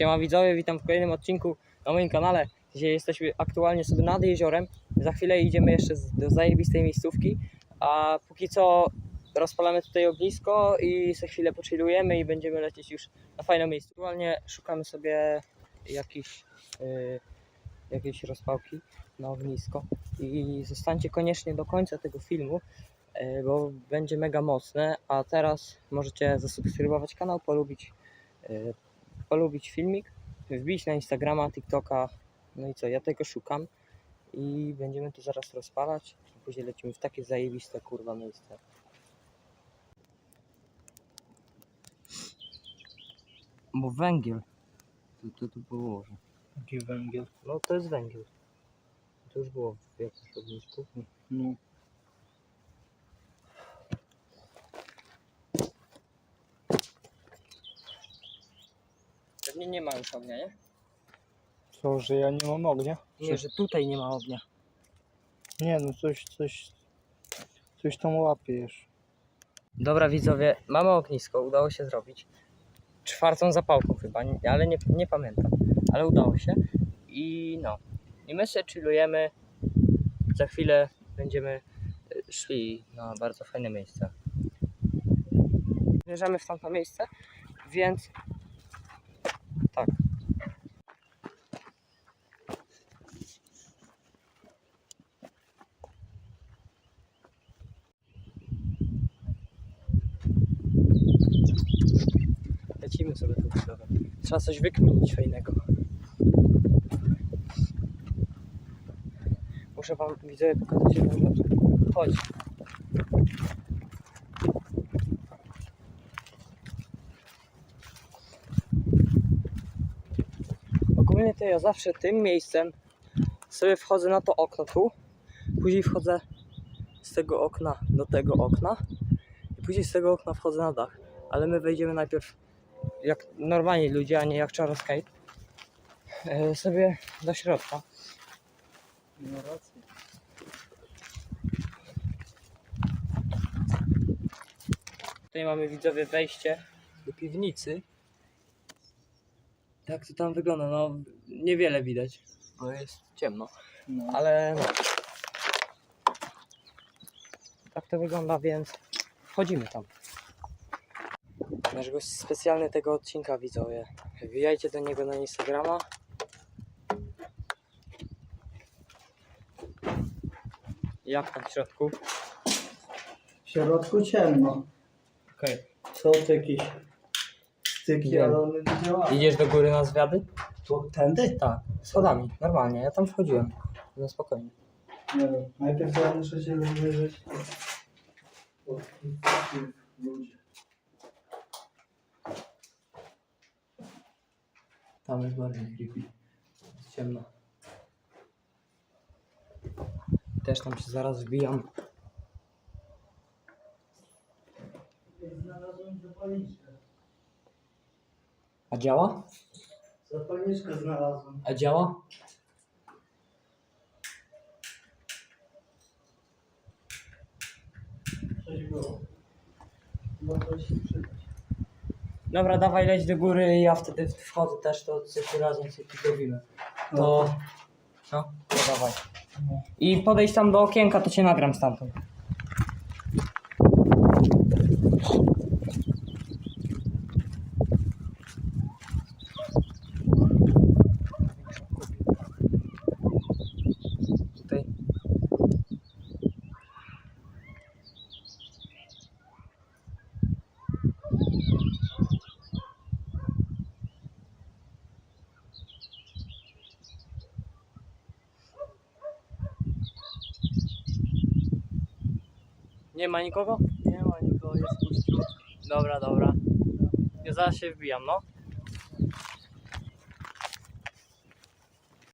Siema widzowie, witam w kolejnym odcinku na moim kanale, gdzie jesteśmy aktualnie sobie nad jeziorem. Za chwilę idziemy jeszcze do zajebistej miejscówki, a póki co rozpalamy tutaj ognisko i za chwilę pochillujemy i będziemy lecieć już na fajne miejsce. Aktualnie szukamy sobie jakiś, yy, jakiejś rozpałki na ognisko i zostańcie koniecznie do końca tego filmu, yy, bo będzie mega mocne, a teraz możecie zasubskrybować kanał, polubić yy, polubić filmik, wbić na Instagrama, TikToka. No i co, ja tego szukam i będziemy tu zaraz rozpalać. Później lecimy w takie zajebiste kurwa miejsce. Bo węgiel. Tu, tu, tu położę. Jaki węgiel? No to jest węgiel. To już było w jakimś ognisku. No. Pewnie nie ma już ognia, nie? Co, że ja nie mam ognia? Nie, że tutaj nie ma ognia. Nie, no coś, coś, coś tam łapiesz. Dobra widzowie, mamy ognisko, udało się zrobić. Czwartą zapałką chyba, nie- ale nie, nie pamiętam. Ale udało się. I no. I my się chillujemy. Za chwilę będziemy y, szli na bardzo fajne miejsce. Zmierzamy w tamto miejsce, więc Sobie widzowie. Trzeba coś wykminić fajnego. Muszę wam widzowie pokazać jedną rzecz. Chodź. Ogólnie to ja zawsze tym miejscem sobie wchodzę na to okno tu, później wchodzę z tego okna do tego okna i później z tego okna wchodzę na dach. Ale my wejdziemy najpierw jak normalni ludzie, a nie jak Charles Kate, e, sobie do środka. No rację. Tutaj mamy widzowie wejście do piwnicy. Jak to tam wygląda? No niewiele widać, bo jest ciemno, No. ale tak to wygląda, więc wchodzimy tam. Nasz gość specjalny tego odcinka widzowie. Wbijajcie do niego na Instagrama. Jak tam w środku? W środku ciemno. Okej. Są tu jakieś styki, Wiem. ale one nie działają. Idziesz do góry na zwiady? Tu, tędy? Tak, schodami, normalnie. Ja tam wchodziłem. No spokojnie. Nie wiem. Najpierw ja muszę się rozejrzeć. O, ludzie. Tam jest bardziej creepy. Jest ciemno. Też tam się zaraz wbijam. Znalazłem zapalniczkę. A działa? Zapalniczkę znalazłem. A działa? Coś było. Mogło się przydać. Dobra, dawaj leć do góry i ja wtedy wchodzę też, to coś razem tu robimy. To... No, to dawaj. No. I podejdź tam do okienka, to cię nagram stamtąd. Nie ma nikogo? Nie ma nikogo, jest puściutko. Dobra, dobra. Ja zaraz się wbijam, no.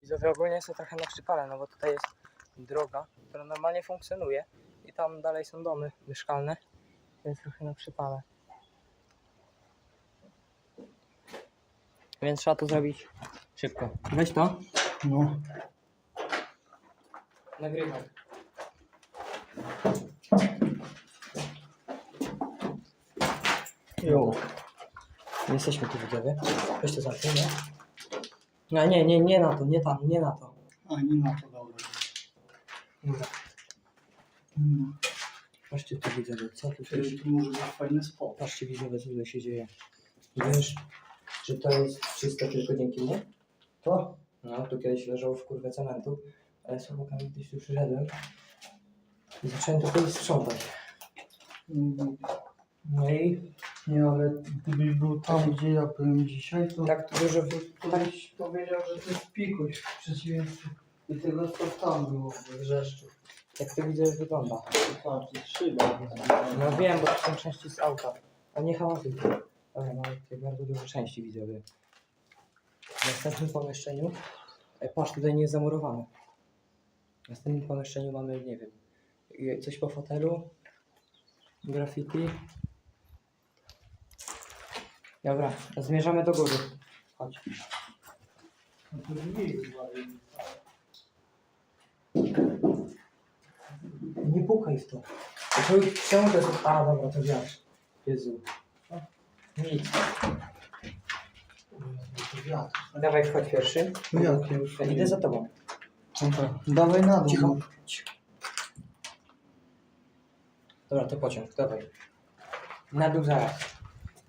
Widzowie ogólnie jest to trochę na przypale, no bo tutaj jest droga, która normalnie funkcjonuje i tam dalej są domy mieszkalne, więc trochę na przypale. Więc trzeba to zrobić szybko. Weź to. No. Nagrywaj. Jesteśmy tu widzowie. Weź to zamknij, nie? A nie, nie, nie na to, nie tam, nie na to. A nie na to dobra. Dobra. No. Patrzcie tu widzowie, co tu się Czyli tu może być fajny spot. Patrzcie widzowie, co tutaj się dzieje. Wiesz, że to jest czyste tylko dzięki mnie? To? No, tu kiedyś leżało w kurwę cementu, ale z chłopakami gdzieś tu przyszedłem i zacząłem to kiedyś sprzątać. Mm, No i Nie, ale gdybyś był tam, gdzie ja byłem dzisiaj, to tak tu dużo... to byś powiedział, że to jest pikuś w przeciwieństwie do tego, co tam było w Wrzeszczu. Jak to widzę wygląda. Patrz, jest szyba. No wiem, bo to są części z auta. A nie hałasy. Dobra, mamy tutaj bardzo dużo części widzowie. W następnym pomieszczeniu... E, patrz, tutaj nie jest zamurowane. W następnym pomieszczeniu mamy, nie wiem, coś po fotelu, graffiti. Dobra, zmierzamy do góry. Chodź. No. Nie pukaj w to. Czemu, to jest... A, dobra, to wiesz. Jezu. Nic. Wiatr. Dawaj, wchodź pierwszy. No jak już? Ja idę za tobą. Dobra, Dawaj na dół. Cicho. no. Dobra, to pociąg, dawaj. Na dół zaraz.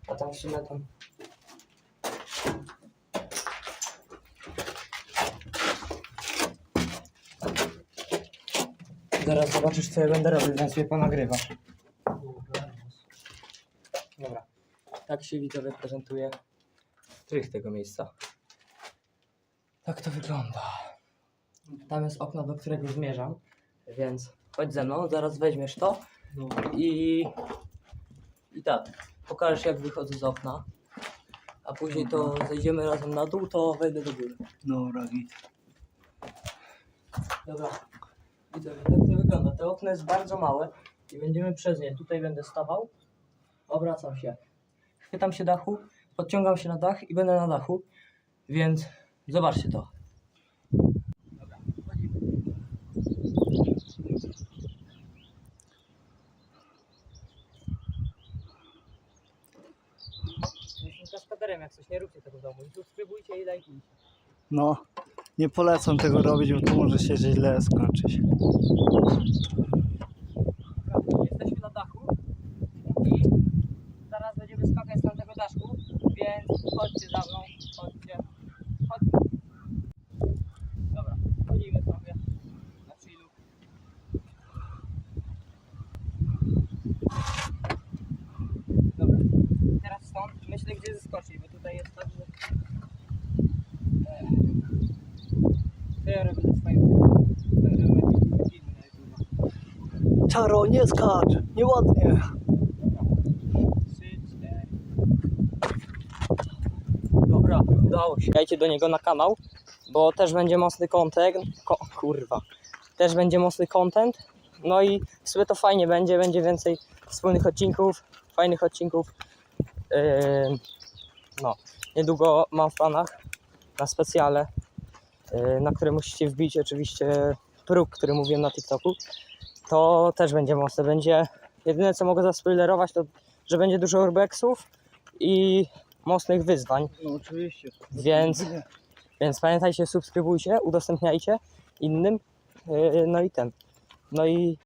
A tam w sumie tam... Zaraz zobaczysz co ja będę robił, więc mnie ponagrywasz. Dobra. Tak się widzowie prezentuje strych tego miejsca. Tak to wygląda. Tam jest okno, do którego zmierzam, więc chodź ze mną, zaraz weźmiesz to i, i tak, pokażesz jak wychodzę z okna, a później to zejdziemy razem na dół, to wejdę do góry. Dobra, git. Dobra, widzę, tak to wygląda. To okno jest bardzo małe i będziemy przez nie. Tutaj będę stawał, obracam się, chwytam się dachu, podciągam się na dach i będę na dachu, więc zobaczcie to. Dobra, wchodzimy. Jestem kaskaderem, jak coś nie róbcie tego w domu. I subskrybujcie i lajkujcie. No, nie polecam tego robić, bo to może się źle skończyć. Jesteśmy na dachu i zaraz będziemy skakać z tamtego daszku, więc chodźcie za mną, chodźcie, chodźcie. Dobra, chodzimy sobie na chillu. Dobra, teraz stąd myślę gdzie zeskoczyć, bo tutaj jest tak, że... Ech. Co ja robię ze swoim... Czaro, nie skacz! Nieładnie! Dobra, udało się. Dajcie do niego na kanał, bo też będzie mocny content. Ko kurwa. Też będzie mocny content. No i w sumie to fajnie będzie, będzie więcej wspólnych odcinków, fajnych odcinków. Yy, no, niedługo mam w planach na specjale, na które musicie wbić oczywiście próg, który mówiłem na TikToku. To też będzie mocne. Będzie jedyne co mogę zaspoilerować to że będzie dużo urbexów i mocnych wyzwań, No oczywiście. Więc- więc pamiętajcie, subskrybujcie, udostępniajcie innym, yy, no i ten, no i